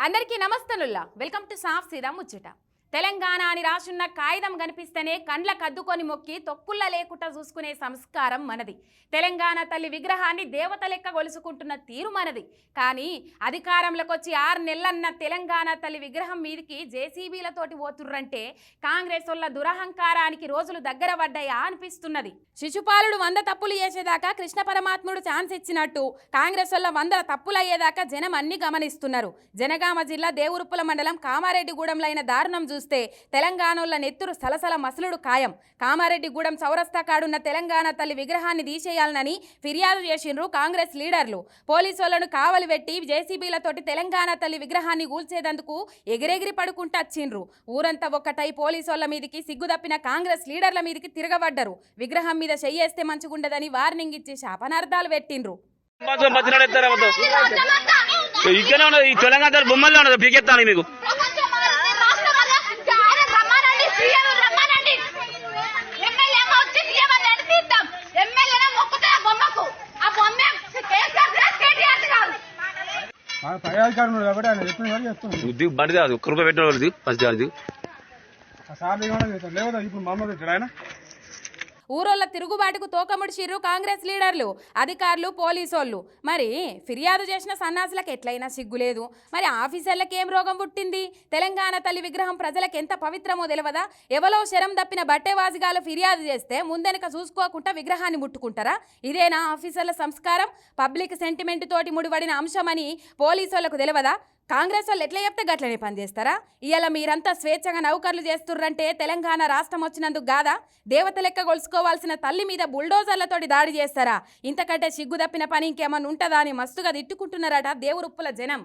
అందరికీ నమస్తనుల్లా welcome to సాఫ్ శ్రీరామ్ ముచ్చట. తెలంగాణ అని రాసున్న కాగితం కనిపిస్తేనే కండ్ల కద్దుకొని మొక్కి తొక్కుల్ల లేకుండా చూసుకునే సంస్కారం మనది. తెలంగాణ తల్లి విగ్రహాన్ని దేవత లెక్క గొలుసుకుంటున్న తీరు మనది. కానీ అధికారంలోకి వచ్చి ఆరు నెలలన్న తెలంగాణ తల్లి విగ్రహం మీదికి జేసీబీలతోటి పోతుర్రంటే కాంగ్రెస్ వల్ల దురహంకారానికి రోజులు దగ్గర పడ్డాయా అనిపిస్తున్నది. శిశుపాలుడు వంద తప్పులు చేసేదాకా కృష్ణ పరమాత్ముడు ఛాన్స్ ఇచ్చినట్టు కాంగ్రెస్ వల్ల వందల తప్పులు అయ్యేదాకా జనం అన్ని గమనిస్తున్నారు. జనగామ జిల్లా దేవురుప్పుల మండలం కామారెడ్డిగూడెంలో అయిన దారుణం చూస్తే తెలంగాణలో నెత్తురు సలసల మసలుడు ఖాయం. కామారెడ్డిగూడెం చౌరస్తా కాడున్న తెలంగాణ తల్లి విగ్రహాన్ని తీసేయాలనని ఫిర్యాదు చేసిండ్రు కాంగ్రెస్ లీడర్లు. పోలీసులను కావలి పెట్టి జేసీబీలతోటి తెలంగాణ తల్లి విగ్రహాన్ని కూల్చేదందుకు ఎగిరెగిరి పడుకుంటూ వచ్చిండ్రు. ఊరంతా ఒక్కటై పోలీసుల మీదికి సిగ్గుదప్పిన కాంగ్రెస్ లీడర్ల మీదికి తిరగబడ్డరు. విగ్రహం మీద చెయ్యేస్తే మంచిగుండదని వార్నింగ్ ఇచ్చి శాపనార్థాలు పెట్టిండ్రు. ఇక్కడే ఉన్నది ఈ తెలంగాణ బొమ్మల్లో ఉన్నది పీకెత్తాను మీకు. పై అధికారులు ఉన్నారు కాబట్టి ఆయన చెప్పిన వారు చేస్తున్నాం దిగు బండి కాదు ఒక్క రూపాయి పెట్టిన వాళ్ళు దిగు ఫస్ట్ దిగు. ఆ సార్ లేవదా ఇప్పుడు మా అమ్మ పెట్టాడు ఆయన. ఊరోళ్ళ తిరుగుబాటుకు తోకముడిచిర్రు కాంగ్రెస్ లీడర్లు అధికారులు పోలీసోళ్ళు. మరి ఫిర్యాదు చేసిన సన్నాసులకు ఎట్లయినా సిగ్గులేదు మరి ఆఫీసర్లకు ఏం రోగం పుట్టింది? తెలంగాణ తల్లి విగ్రహం ప్రజలకు ఎంత పవిత్రమో తెలియదా ఎవలో శరం తప్పిన బట్టేవాజిగాలు ఫిర్యాదు చేస్తే ముందెనక చూసుకోకుండా విగ్రహాన్ని ముట్టుకుంటారా? ఇదేనా ఆఫీసర్ల సంస్కారం? పబ్లిక్ సెంటిమెంట్ తోటి ముడిపడిన అంశమని పోలీసోళ్ళకు తెలియదా కాంగ్రెస్ వాళ్ళు ఎట్లా చెప్తే గట్లనే పనిచేస్తారా ఇవాళ మీరంతా స్వేచ్ఛగా నౌకర్లు చేస్తుర్రంటే తెలంగాణ రాష్ట్రం వచ్చినందుకు కాదా దేవత లెక్క గొలుసుకోవాల్సిన తల్లి మీద బుల్డోజర్లతోటి దాడి చేస్తారా? ఇంతకంటే సిగ్గు తప్పిన పని ఇంకేమన్నా ఉంటుందా అని మస్తుగా తిట్టుకుంటున్నారట దేవురుప్పుల జనం.